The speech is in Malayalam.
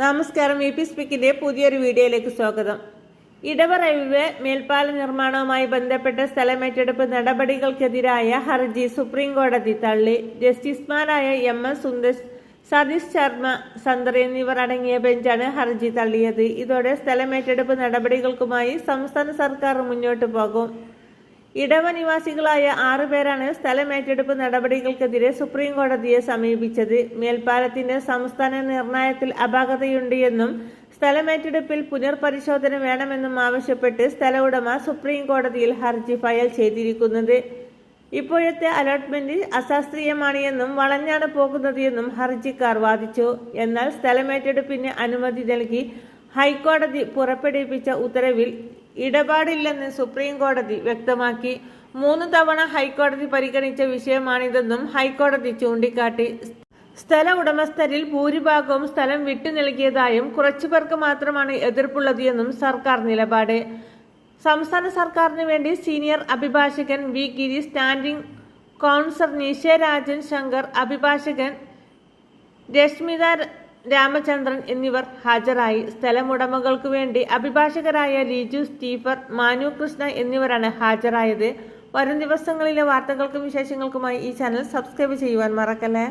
നമസ്കാരം വി പി സ്പീക്കിന്റെ പുതിയൊരു വീഡിയോയിലേക്ക് സ്വാഗതം. ഇടവ റെയിൽവേ മേൽപ്പാല നിർമ്മാണവുമായി ബന്ധപ്പെട്ട സ്ഥലമേറ്റെടുപ്പ് നടപടികൾക്കെതിരായ ഹർജി സുപ്രീം കോടതി തള്ളി. ജസ്റ്റിസുമാരായ എം എസ് സുന്ദർ സതീഷ് ശർമ്മ സന്ദർ എന്നിവർ അടങ്ങിയ ബെഞ്ചാണ് ഹർജി തള്ളിയത്. ഇതോടെ സ്ഥലമേറ്റെടുപ്പ് നടപടികൾക്കുമായി സംസ്ഥാന സർക്കാർ മുന്നോട്ടു പോകും. ഇടവ നിവാസികളായ ആറുപേരാണ് സ്ഥലമേറ്റെടുപ്പ് നടപടികൾക്കെതിരെ സുപ്രീം കോടതിയെ സമീപിച്ചത്. മേൽപ്പാലത്തിന്റെ സംസ്ഥാന നിർണയത്തിൽ അപാകതയുണ്ട് എന്നും സ്ഥലമേറ്റെടുപ്പിൽ പുനർപരിശോധന വേണമെന്നും ആവശ്യപ്പെട്ട് സ്ഥല ഉടമ സുപ്രീം കോടതിയിൽ ഹർജി ഫയൽ ചെയ്തിരിക്കുന്നത്. ഇപ്പോഴത്തെ അലോട്ട്മെന്റ് അശാസ്ത്രീയമാണ് എന്നും വളഞ്ഞാണ് പോകുന്നത് എന്നും ഹർജിക്കാർ വാദിച്ചു. എന്നാൽ സ്ഥലമേറ്റെടുപ്പിന് അനുമതി നൽകി ഹൈക്കോടതി പുറപ്പെടുവിപ്പിച്ച ഉത്തരവിൽ ഇടപാടില്ലെന്ന് സുപ്രീം കോടതി വ്യക്തമാക്കി. മൂന്ന് തവണ ഹൈക്കോടതി പരിഗണിച്ച വിഷയമാണിതെന്നും ഹൈക്കോടതി ചൂണ്ടിക്കാട്ടി. സ്ഥല ഉടമസ്ഥരിൽ ഭൂരിഭാഗവും സ്ഥലം വിട്ടു നൽകിയതായും കുറച്ചുപേർക്ക് മാത്രമാണ് എതിർപ്പുള്ളത് എന്നും സർക്കാർ നിലപാട്. സംസ്ഥാന സർക്കാരിന് വേണ്ടി സീനിയർ അഭിഭാഷകൻ V Giri standing counsel Nisha Rajan Shankar അഭിഭാഷകൻ രശ്മിത രാമചന്ദ്രൻ എന്നിവർ ഹാജരായി. സ്ഥലമുടമകൾക്ക് വേണ്ടി അഭിഭാഷകരായ ലിജു സ്റ്റീഫർ മാനു കൃഷ്ണ എന്നിവരാണ് ഹാജരായത്. വരും ദിവസങ്ങളിലെ വാർത്തകൾക്കും വിശേഷങ്ങൾക്കുമായി ഈ ചാനൽ സബ്സ്ക്രൈബ് ചെയ്യുവാൻ മറക്കല്ലേ?